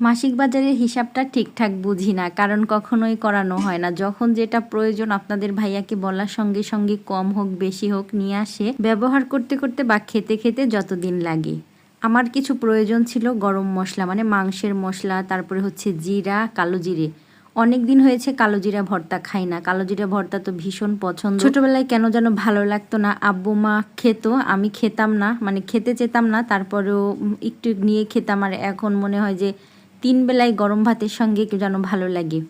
মাসিক বাজারের হিসাবটা ঠিকঠাক বুঝি না, কারণ কখনোই করানো হয় না। যখন যেটা প্রয়োজন আপনাদের ভাইয়াকে বলার সঙ্গে সঙ্গে কম হোক, বেশি হোক নিয়ে আসে, ব্যবহার করতে করতে বা খেতে খেতে যতদিন লাগে। আমার কিছু প্রয়োজন ছিল গরম মশলা মানে মাংসের মশলা, তারপরে হচ্ছে জিরা, কালো জিরে। অনেক দিন হয়েছে কালো জিরা ভর্তা খাই না। কালো জিরা ভর্তা তো ভীষণ পছন্দ। ছোটবেলায় কেন যেন ভালো লাগতো না। আব্বু, মা খেত, আমি খেতাম না মানে খেতে চেতাম না, তারপরেও একটু নিয়ে খেতাম। আর এখন মনে হয় যে তিন বেলায় গরম ভাতের সঙ্গে যেন ভালো লাগে।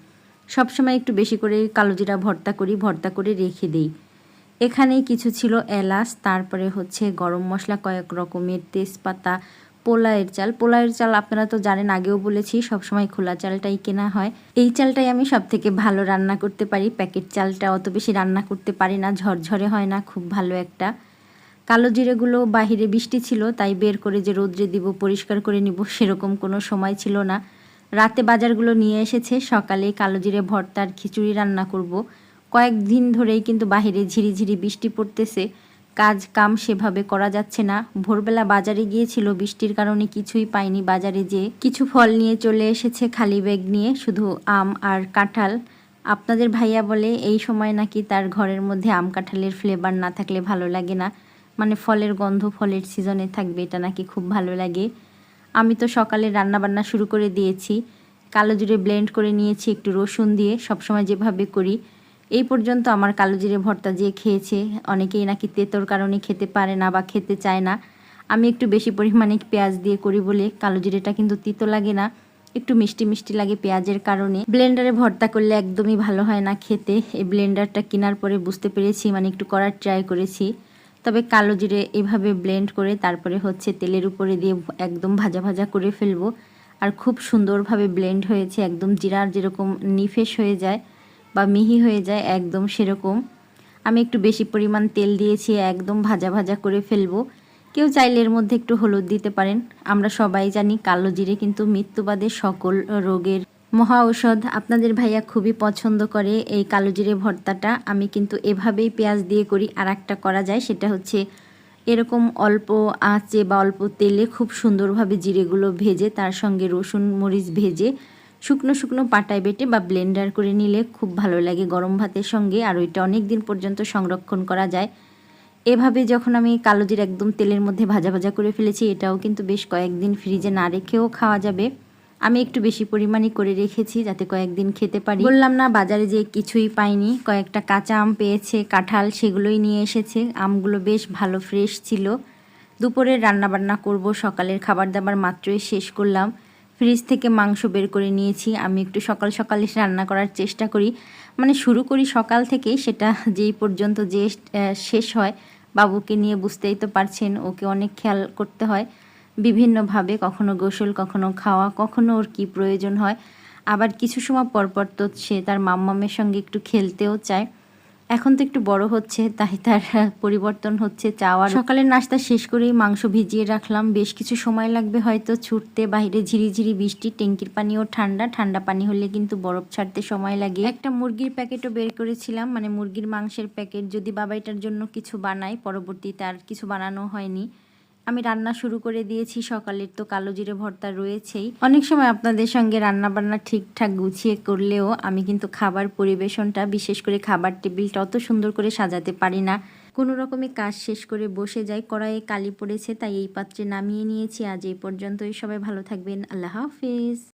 সবসময় একটু বেশি করে কালো জিরা ভর্তা করি, ভর্তা করে রেখে দিই। এখানেই কিছু ছিল এলাচ, তারপরে হচ্ছে গরম মশলা, কয়েক রকমের তেজপাতা পোলায়ের চাল। পোলায়ের চাল আপনারা তো জানেন, আগেও বলেছি, সবসময় খোলা চালটাই কেনা হয়। এই চালটাই আমি সব থেকে ভালো রান্না করতে পারি। প্যাকেট চালটা অত বেশি রান্না করতে পারি না, ঝরঝরে হয় না, খুব ভালো একটা। কালো জিরেগুলো বাহিরে বৃষ্টি ছিল, তাই বের করে যে রোদ্রে দিব, পরিষ্কার করে নিব, সেরকম কোনো সময় ছিল না। রাতে বাজারগুলো নিয়ে এসেছে, সকালে কালো জিরে ভর্তার খিচুড়ি রান্না করব। কয়েকদিন ধরেই কিন্তু বাহিরে ঝিরিঝিরি বৃষ্টি পড়তেছে। কাজ কাম সেভাবে করা যাচ্ছে না। ভোরবেলা বাজারে গিয়েছিল, বৃষ্টির কারণে কিছুই পাইনি বাজারে যে কিছু ফল নিয়ে চলে এসেছে খালি ব্যাগ নিয়ে, শুধু আম আর কাঁঠাল। আপনাদের ভাইয়া বলে, এই সময় নাকি তার ঘরের মধ্যে আম কাঁঠালের ফ্লেভার না থাকলে ভালো লাগে না। মানে ফলের গন্ধ ফলের সিজনে থাকবে, এটা নাকি খুব ভালো লাগে। আমি তো সকালে রান্না বান্না শুরু করে দিয়েছি। কালো জিরে ব্লেন্ড করে নিয়েছি একটু রসুন দিয়ে, সবসময় যেভাবে করি। এই পর্যন্ত আমার কালো জিরে ভর্তা যে খেয়েছে, অনেকেই নাকি তেতোর কারণে খেতে পারে না বা খেতে চায় না। আমি একটু বেশি পরিমাণে পেঁয়াজ দিয়ে করি বলে, কালো জিরেটা কিন্তু তিতো লাগে না। একটু মিষ্টি মিষ্টি লাগে পেঁয়াজের কারণে। ব্লেন্ডারে ভর্তা করলে একদমই ভালো হয় না খেতে। এই ব্লেন্ডারটা কেনার পরে বুঝতে পেরেছি মানে একটু করার ট্রাই করেছি। তবে কালো জিরে এভাবে ব্লেন্ড করে তারপরে হচ্ছে তেলের উপরে দিয়ে একদম ভাজা ভাজা করে ফেলব। আর খুব সুন্দরভাবে ব্লেন্ড হয়েছে, একদম জিরার যেরকম নিফেস হয়ে যায় বা মিহি হয়ে যায়, একদম সেরকম। আমি একটু বেশি পরিমাণ তেল দিয়েছি, একদম ভাজা ভাজা করে ফেলব। কেউ চাইলে এর মধ্যে একটু হলুদ দিতে পারেন। আমরা সবাই জানি কালো জিরে কিন্তু মৃত্যুবাদের সকল রোগের মহা ঔষধ আপনাদের ভাইয়া খুবই পছন্দ করে এই কালো জিরে ভর্তাটা। আমি কিন্তু এভাবেই পেঁয়াজ দিয়ে করি আর একটা করা যায়, সেটা হচ্ছে এরকম অল্প আঁচে বা অল্প তেলে খুব সুন্দরভাবে জিরেগুলো ভেজে, তার সঙ্গে রসুন মরিচ ভেজে, শুকনো শুকনো পাটায় বেটে বা ব্লেন্ডার করে নিলে খুব ভালো লাগে গরম ভাতের সঙ্গে। আর ওইটা অনেক দিন পর্যন্ত সংরক্ষণ করা যায়। এভাবে যখন আমি কালো জিরে একদম তেলের মধ্যে ভাজা ভাজা করে ফেলেছি, এটাও কিন্তু বেশ কয়েকদিন ফ্রিজে না রেখেও খাওয়া যাবে। আমি একটু বেশি পরিমাণে করে রেখেছি যাতে কয়েকদিন খেতে পারি। বললাম, না, বাজারে যে কিছুই পাইনি। কয়েকটা কাঁচা আম পেয়েছে, কাঁঠাল সেগুলোই নিয়ে এসেছে। আমগুলো বেশ ভালো ফ্রেশ ছিল। দুপুরে রান্নাবান্না করব, সকালের খাবার দাবার মাত্রই শেষ করলাম। ফ্রিজ থেকে মাংস বের করে নিয়েছি। আমি একটু সকাল সকালে রান্না করার চেষ্টা করি। মানে শুরু করি সকাল থেকে সেটা যেই পর্যন্ত যে শেষ হয়। বাবুকে নিয়ে বুঝতেই তো পারছেন, ওকে অনেক খেয়াল করতে হয়। বিভিন্নভাবে, কখনো গোসল, কখনো খাওয়া, কখনো ওর কি প্রয়োজন হয়। আবার কিছু সময় পরপর তো সে তার মাম্মামের সঙ্গে একটু খেলতেও চায়। এখন তো একটু বড় হচ্ছে, তাই তার পরিবর্তন হচ্ছে, চাওয়ার। সকালের নাস্তা শেষ করেই মাংস ভিজিয়ে রাখলাম। বেশ কিছু সময় লাগবে হয়তো ছুটতে, বাইরে ঝিরিঝিরি বৃষ্টি, ট্যাঙ্কির পানিও ঠান্ডা। ঠান্ডা পানি হলে কিন্তু বরফ ছাড়তে সময় লাগে। একটা মুরগির প্যাকেটও বের করেছিলাম মানে মুরগির মাংসের প্যাকেট। যদি বাবাইটার জন্য কিছু বানাই পরবর্তীতে আর কিছু বানানো হয়নি। আমি রান্না শুরু করে দিয়েছি সকালের তো কালো জিরে ভর্তা রয়েছেই। অনেক সময় আপনাদের সঙ্গে রান্না বান্না ঠিকঠাক গুছিয়ে করলেও আমি কিন্তু খাবার পরিবেশনটা, বিশেষ করে খাবার টেবিলটা অত সুন্দর করে সাজাতে পারি না। কোনো রকমে কাজ শেষ করে বসে যায় কড়াইয়ে কালি পড়েছে, তাই এই পাত্রে নামিয়ে নিয়েছি। আজ এই পর্যন্তই, সবাই ভালো থাকবেন, আল্লাহ হাফিজ।